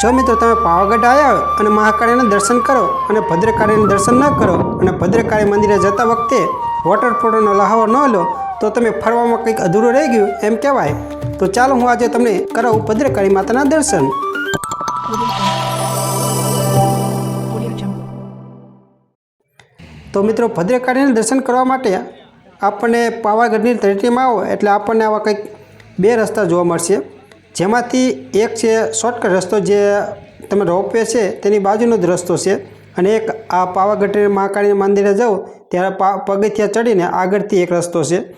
જો મિત્રો તમે પાવાગઢ આવ્યા અને મહાકાળીના દર્શન કરો અને ભદ્રકાળીના દર્શન ન કરો અને ભદ્રકાળી મંદિરે જતા વખતે વોટરફોટોનો લહાવો ન લો, તો તમે ફરવામાં કંઈક અધૂરું રહી ગયું, એમ કહેવાય. તો ચાલો હું આજે તમને કરાવું ભદ્રકાળી માતાના દર્શન. તો મિત્રો ભદ્રકાળીના દર્શન કરવા માટે આપણને પાવાગઢની ધરતીમાં આવો, એટલે આપણને આવા કંઈક બે રસ્તા જોવા મળશે. જેમાંથી એક છે શોર્ટકટ રસ્તો જે તમે રોપવે છે, તેની બાજુનો જ રસ્તો છે. અને એક આ પાવાગઢ મહાકાળી મંદિરે જાઓ ત્યારે પા, પગથિયા ચડીને આગળથી એક રસ્તો છે.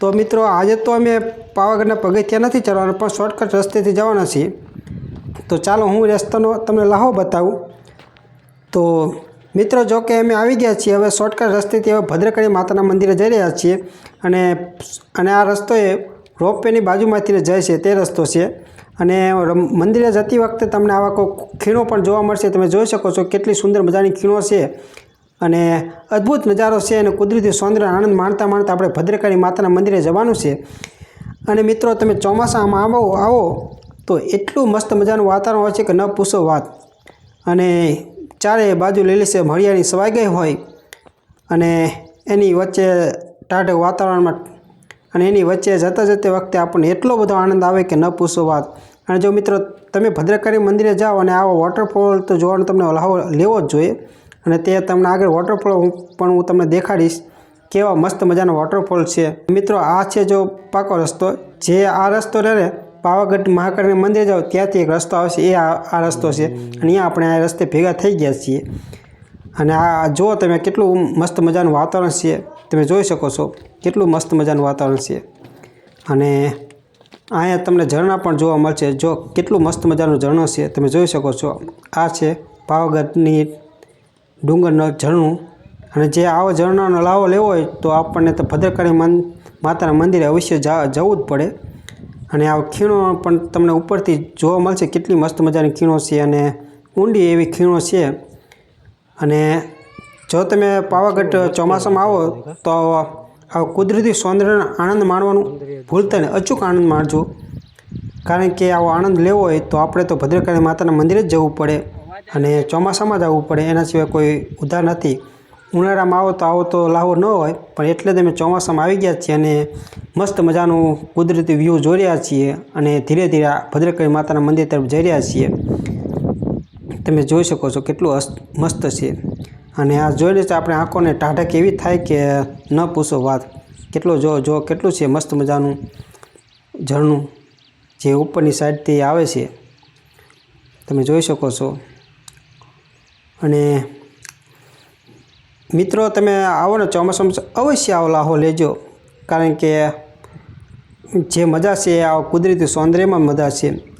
તો મિત્રો, આજે તો અમે પાવાગઢના પગથિયા નથી ચડવાના, પણ શોર્ટકટ રસ્તેથી જવાના છીએ. તો ચાલો હું રસ્તાનો તમને લાહો બતાવું. તો મિત્રો, જો કે અમે આવી ગયા છીએ, હવે શોર્ટકટ રસ્તેથી હવે ભદ્રકાળી માતાના મંદિરે જઈ રહ્યા છીએ. અને અને આ રસ્તો એ રોપવેની બાજુમાંથી જાય છે તે રસ્તો છે. અને મંદિરે જતી વખતે તમને આવા કોઈ ખીણો પણ જોવા મળશે. તમે જોઈ શકો છો કેટલી સુંદર મજાની ખીણો છે અને અદ્ભુત નજારો છે અને કુદરતી સૌંદર્ય આનંદ માણતા માણતા આપણે ભદ્રકાળી માતાના મંદિરે જવાનું છે. અને મિત્રો, તમે ચોમાસામાં આવો આવો, તો એટલું મસ્ત મજાનું વાતાવરણ હોય છે કે ન પૂછો વાત. અને ચારે બાજુ લેલી છે મળિયાની સવાઈ ગઈ હોય. અને એની વચ્ચે ટાઢ વાતાવરણમાં અને એની વચ્ચે જતાં જતે વખતે આપણને એટલો બધો આનંદ આવે કે ન પૂછો વાત. અને જો મિત્રો, તમે ભદ્રકાળી મંદિરે જાઓ અને આવો વોટરફોલ તો જોવાનો તમને લાવો લેવો જ જોઈએ. અને તે તમને આગળ વોટરફોલ પણ હું તમને દેખાડીશ કેવા મસ્ત મજાનો વોટરફોલ છે. મિત્રો, આ છે જો પાકો રસ્તો. જે આ રસ્તો રહે પાવાગઢ મહાકાળી મંદિર જાઓ, ત્યાંથી એક રસ્તો આવશે. એ આ રસ્તો છે. અને અહીંયા આપણે આ રસ્તે ભેગા થઈ ગયા છીએ. અને આ જુઓ તમે કેટલું મસ્ત મજાનું વાતાવરણ છે. તમે જોઈ શકો છો કેટલું મસ્ત મજાનું વાતાવરણ છે. અને અહીંયા તમને ઝરણા પણ જોવા મળશે. જો કેટલું મસ્ત મજાનું ઝરણો છે, તમે જોઈ શકો છો. આ છે પાવાગઢની ડુંગરનો ઝરણું. અને જે આવો ઝરણાનો લાવો લેવો હોય તો આપણને તો ભદ્રકાળી મન, માતાના મંદિરે અવશ્ય જવું જ પડે. અને આ ખીણો પણ તમને ઉપરથી જોવા મળશે કેટલી મસ્ત મજાની ખીણો છે. અને ઊંડી એવી ખીણો છે. અને જો તમે પાવાગઢ ચોમાસામાં આવો તો આ કુદરતી સૌંદર્યનો આનંદ માણવાનું ભૂલતા ને અચૂક આનંદ માણજો. કારણ કે આવો આનંદ લેવો હોય તો આપણે તો ભદ્રકાળી માતાના મંદિરે જ જવું પડે અને ચોમાસામાં જ આવવું પડે, એના સિવાય કોઈ ઉધાર નથી. ઉનાળામાં આવો તો આવો તો લાવો ન હોય, પણ એટલે અમે ચોમાસામાં આવી ગયા છીએ અને મસ્ત મજાનું કુદરતી વ્યૂ જોઈ રહ્યા છીએ અને ધીરે ધીરે ભદ્રકાળી માતાના મંદિર તરફ જઈ રહ્યા છીએ. તમે જોઈ શકો છો કેટલું મસ્ત છે. અને આ જોઈને તો આપણે આંખોને ટાઢક એવી થાય કે ન પૂછો વાત. કેટલું જો જો, કેટલું છે મસ્ત મજાનું ઝરણું જે ઉપરની સાઈડથી આવે છે. તમે જોઈ શકો છો. અને મિત્રો તમે આવો ને ચોમાસામાં અવશ્ય આવો, લાહો લેજો. કારણ કે જે મજા છે, આ કુદરતી સૌંદર્યમાં મજા છે.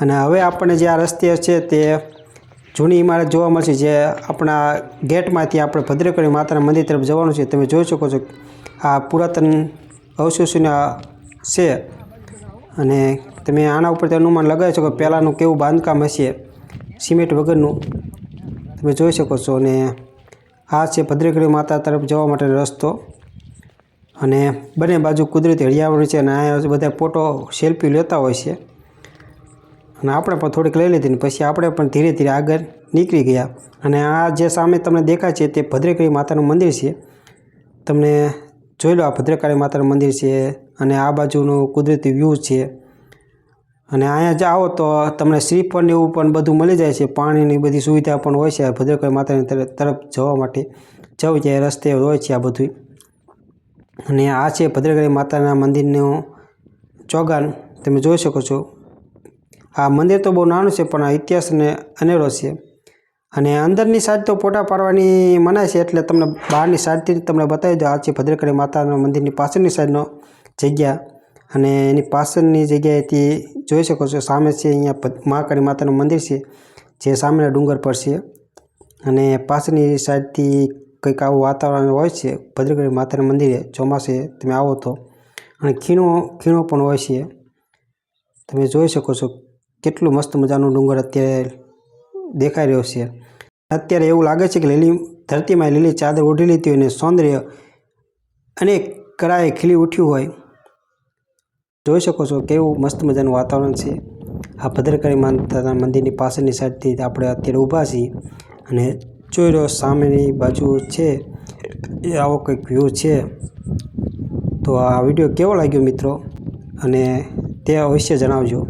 અને હવે આપણને જે આ રસ્તે છે તે જૂની ઇમારત જોવા મળશે, જે આપણા ગેટમાંથી આપણે ભદ્રકાળી માતાના મંદિર તરફ જવાનું છે. તમે જોઈ શકો છો આ પુરાતન અવશેષોના છે. અને તમે આના ઉપરથી અનુમાન લગાવી શકો, પહેલાંનું કેવું બાંધકામ હશે, સિમેન્ટ વગરનું. તમે જોઈ શકો છો અને આ છે ભદ્રકાળી માતા તરફ જવા માટેનો રસ્તો. અને બંને બાજુ કુદરતી હરિયાવરણ છે અને અહીંયા બધા ફોટો સેલ્ફી લેતા હોય છે. અને આપણે પણ થોડીક લઈ લીધી ને પછી આપણે પણ ધીરે ધીરે આગળ નીકળી ગયા. અને આ જે સામે તમને દેખાય છે તે ભદ્રકાળી માતાનું મંદિર છે. તમને જોઈ લો આ ભદ્રકાળી માતાનું મંદિર છે અને આ બાજુનું કુદરતી વ્યૂ છે. અને અહીંયા જાઓ તો તમને શ્રીફળ ને એવું પણ બધું મળી જાય છે. પાણીની બધી સુવિધા પણ હોય છે ભદ્રકાળી માતાની તરફ જવા માટે. જવું જાય રસ્તે હોય છે આ બધું અને આ છે ભદ્રકાળી માતાના મંદિરનું ચોગાન. તમે જોઈ શકો છો. આ મંદિર તો બહુ નાનું છે, પણ આ ઇતિહાસને અનેરો છે. અને અંદરની સાઈડ તો ફોટા પાડવાની મનાય છે, એટલે તમને બહારની સાઈડથી તમને બતાવી દો આ છે ભદ્રકાળી માતાના મંદિરની પાછળની સાઈડનો જગ્યા. અને એની પાછળની જગ્યાએથી જોઈ શકો છો, સામે છે અહીંયા મહાકાળી માતાનું મંદિર છે, જે સામેના ડુંગર પર છે. અને પાછળની સાઈડથી કંઈક આવું વાતાવરણ હોય છે, ભદ્રકાળી માતાના મંદિરે, ચોમાસે તમે આવો તો. અને ખીણો ખીણો પણ હોય છે. તમે જોઈ શકો છો કેટલું મસ્ત મજાનું ડુંગર અત્યારે દેખાઈ રહ્યો છે. અત્યારે એવું લાગે છે કે લીલી ધરતીમાં લીલી ચાદર ઓઢી લીધી હોય અને સૌંદર્ય અનેક કરાએ ખીલી ઉઠ્યું હોય. જોઈ શકો છો કેવું મસ્ત મજાનું વાતાવરણ છે. આ ભદ્રકાળી માતાના મંદિરની પાછળની સાઈડથી આપણે અત્યારે ઊભા છીએ અને જોઈ રહ્યો સામેની બાજુ છે એ આવો કંઈક વ્યૂ છે. તો આ વીડિયો કેવો લાગ્યો મિત્રો? અને તે અવશ્ય જણાવજો.